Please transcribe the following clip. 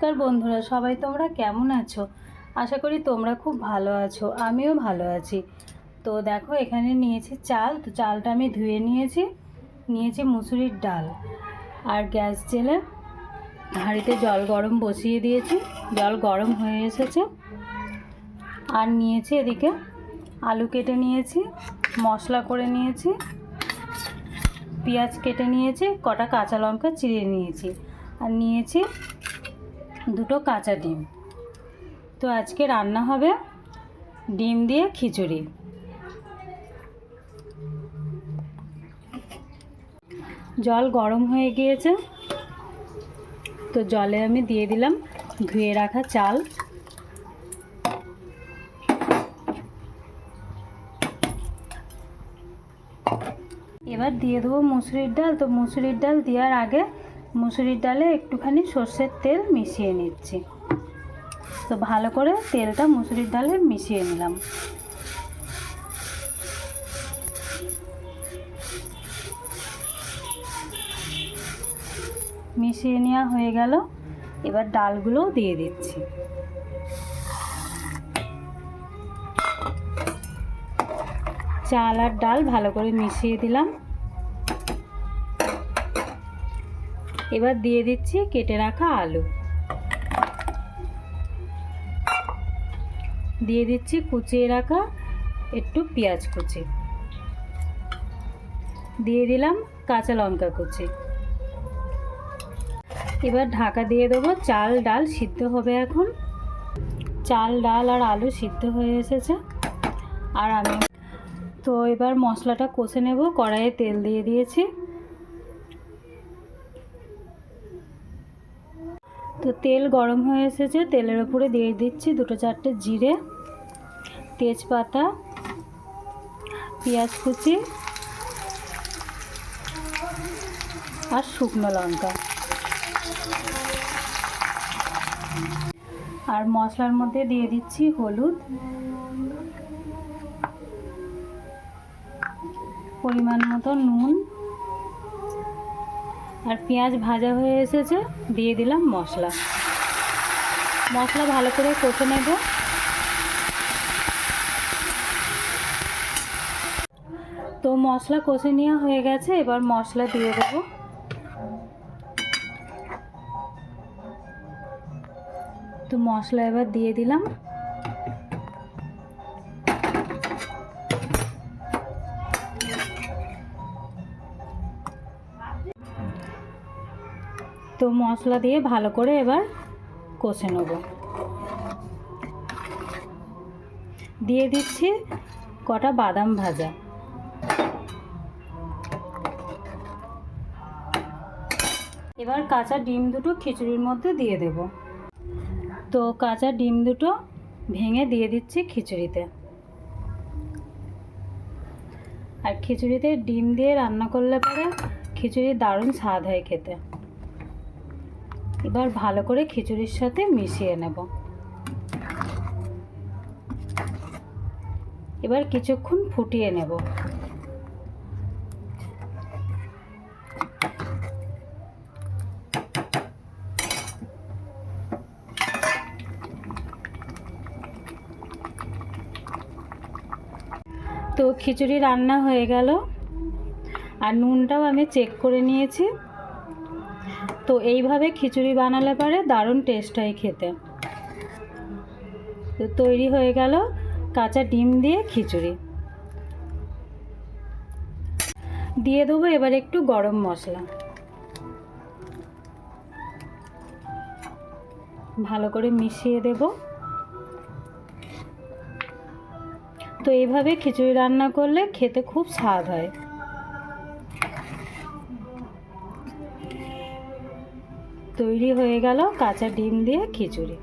নমস্কার বন্ধুরা, সবাই তোমরা কেমন আছো? আশা করি তোমরা খুব ভালো আছো, আমিও ভালো আছি। তো দেখো, এখানে নিয়েছি চাল, তো চালটা আমি ধুয়ে নিয়েছি নিয়েছি মুসুরির ডাল। আর গ্যাস জেলে হাঁড়িতে জল গরম বসিয়ে দিয়েছি, জল গরম হয়ে এসেছে। আর নিয়েছি এদিকে আলু কেটে নিয়েছি, মশলা করে নিয়েছি, পেঁয়াজ কেটে নিয়েছি, কটা কাঁচা লঙ্কা চিড়ে নিয়েছি। আর নিয়েছি দুটো কাঁচা ডিম। তো আজকে রান্না হবে ডিম দিয়ে খিচুড়ি। জল গরম হয়ে গিয়েছে। তো জলে আমি দিয়ে দিলাম ধুয়ে রাখা চাল। এবার দিয়ে দেবো মুসুরির ডাল। তো মুসুরির ডাল দেওয়ার আগে মুসুরির ডালে একটুখানি সর্ষের তেল মিশিয়ে নিচ্ছি। তো ভালো করে তেলটা মুসুরির ডালে মিশিয়ে নিলাম। মিশিয়ে নেওয়া হয়ে গেল। এবার ডালগুলোও দিয়ে দিচ্ছি। চাল আর ডাল ভালো করে মিশিয়ে দিলাম। এবার দিয়ে দিচ্ছি কেটে রাখা আলু। দিয়ে দিচ্ছি কুচিয়ে রাখা একটু পেঁয়াজ কুচি। দিয়ে দিলাম কাঁচা লঙ্কা কুচি। এবার ঢাকা দিয়ে দেবো চাল ডাল সিদ্ধ হবে এখন। চাল ডাল আর আলু সিদ্ধ হয়ে এসেছে। আর আমি তো এবার মশলাটা কষে নেব, কড়াইয়ে তেল দিয়ে দিয়েছি। তো তেল গরম হয়ে এসেছে, তেলের উপরে দিয়ে দিচ্ছি দুটো চারটে জিরে, তেজপাতা, পেঁয়াজ কুচি আর শুকনো লঙ্কা। আর মশলার মধ্যে দিয়ে দিচ্ছি হলুদ। পরিমাণ মতো নুন। আর পেঁয়াজ ভাজা হয়ে এসেছে, দিয়ে দিলাম মশলা। মশলা ভালো করে কষে নেব। তো মশলা কষে নেওয়া হয়ে গেছে, এবার মশলা দিয়ে দেবো। তো মশলা এবার দিয়ে দিলাম। তো মশলা দিয়ে ভালো করে এবার কষে নেব। দিয়ে দিচ্ছি কটা বাদাম ভাজা। এবার কাঁচা ডিম দুটো খিচুড়ির মধ্যে দিয়ে দেব। তো কাঁচা ডিম দুটো ভেঙে দিয়ে দিচ্ছি খিচুড়িতে। আর খিচুড়িতে ডিম দিয়ে রান্না করলে পরে খিচুড়ি দারুণ স্বাদ হয় খেতে। এবার ভালো করে খিচুড়ির সাথে মিশিয়ে নেব। এবার কিছুক্ষণ ফুটিয়ে নেব। তো খিচুড়ি রান্না হয়ে গেল। আর নুনটাও আমি চেক করে নিয়েছি। তো এইভাবে খিচুড়ি বানালে পরে দারুণ টেস্ট হয় খেতে। তো তৈরি হয়ে গেল কাঁচা ডিম দিয়ে খিচুড়ি। দিয়ে দেবো এবার একটু গরম মশলা। ভালো করে মিশিয়ে দেব। তো এইভাবে খিচুড়ি রান্না করলে খেতে খুব স্বাদ হয়। তৈরি হয়ে গেল কাঁচা ডিম দিয়ে খিচুড়ি।